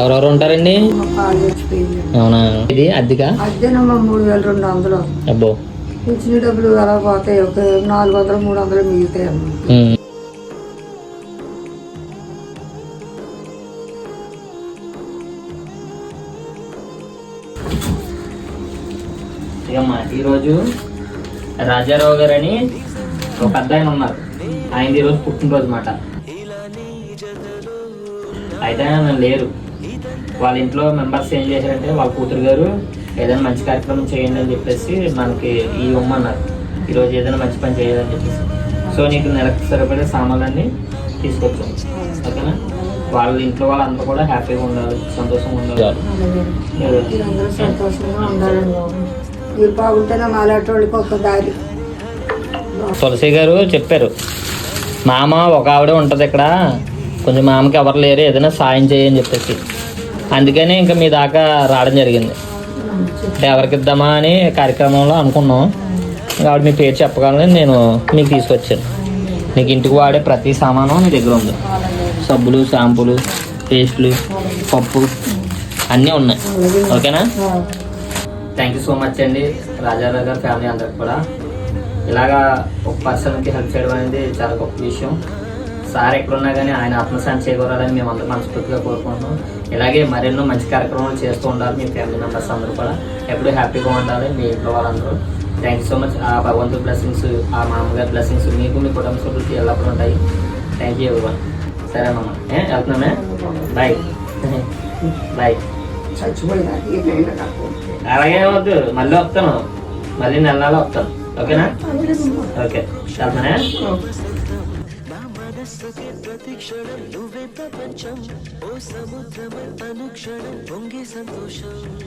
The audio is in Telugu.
ఎవరెవరు ఉంటారండి? అవునా? ఇది అద్దెక? అద్దెనమ్మా మూడు వేల రెండు వందలు. అబ్బో. ఇచ్చిన డబ్బులు అలా పోతాయి? ఒక నాలుగు వందలు మూడు వందలు మిగులుతాయి అమ్మా ఈరోజు రాజారావు గారు అని ఒక పెద్ద ఆయన ఉన్నారు. ఆయన ఈరోజు పుట్టినరోజు మాట. అయితే ఆయన లేరు. వాళ్ళ ఇంట్లో మెంబర్స్ ఏం చేశారంటే వాళ్ళ కూతురు గారు ఏదైనా మంచి కార్యక్రమం చేయండి అని చెప్పేసి మనకి ఈ ఇవ్వమన్నారు ఈరోజు ఏదైనా మంచి పని చేయాలని చెప్పేసి. సో నీకు నెలకు సరిపడే సామాన్లన్నీ తీసుకొచ్చాం. ఓకేనా? వాళ్ళ ఇంట్లో వాళ్ళందరూ కూడా హ్యాపీగా ఉండాలి సంతోషంగా ఉండాలి. సంతోషంగా మీరు బాగుంటేనే ఒక దారి. తులసి గారు చెప్పారు మామ ఒక ఆవిడ ఉంటుంది ఇక్కడ. కొంచెం మామకి ఎవరు లేరు ఏదైనా సాయం చేయని చెప్పేసి. అందుకనే ఇంకా మీ దాకా రావడం జరిగింది. ఎవరికి ఇద్దామా అని కార్యక్రమంలో అనుకున్నాం. ఇంకా మీ పేరు చెప్పగలను నేను మీకు తీసుకొచ్చాను. మీకు ఇంటికి వాడే ప్రతి సామాను మీ దగ్గర ఉంది. సబ్బులు షాంపూలు పేస్ట్లు పప్పు అన్నీ ఉన్నాయి. ఓకేనా? థ్యాంక్ యూ సో మచ్ అండి. రాజారావు గారి ఫ్యామిలీ అందరికి కూడా. ఇలాగా ఒక పర్సన్కి హెల్ప్ చేయడం అనేది చాలా గొప్ప విషయం. సార్ ఎక్కడున్నా కానీ ఆయన ఆత్మశాంతి చేకూరాలని మేము అందరూ మనస్ఫూర్తిగా కోరుకుంటున్నాం. ఇలాగే మరెన్నో మంచి కార్యక్రమాలు చేస్తూ ఉండాలి మీ ఫ్యామిలీ మెంబర్స్ అందరూ కూడా. ఎప్పుడూ హ్యాపీగా ఉండాలి మీ ఇంట్లో వాళ్ళందరూ. థ్యాంక్ యూ సో మచ్ ఆ భగవంతుడి బ్లెస్సింగ్స్ ఆ మామగారి బ్లెస్సింగ్స్ మీకు మీ కుటుంబ సభ్యులకి ఎల్లప్పుడూ ఉంటాయి. థ్యాంక్ యూ ఎవరివన్ సరేనమ్మా. వెళ్తున్నామే? బాయ్ బాయ్ అలాగే వద్దు. మళ్ళీ వస్తాను. మళ్ళీ నెల నెల వస్తాను. ఓకేనా? ఓకే. వెళ్తానే ప్రతిక్షణం నువ్వే ప్రపంచం. ఓ సముద్రమై అనుక్షణం పొంగే సంతోషం.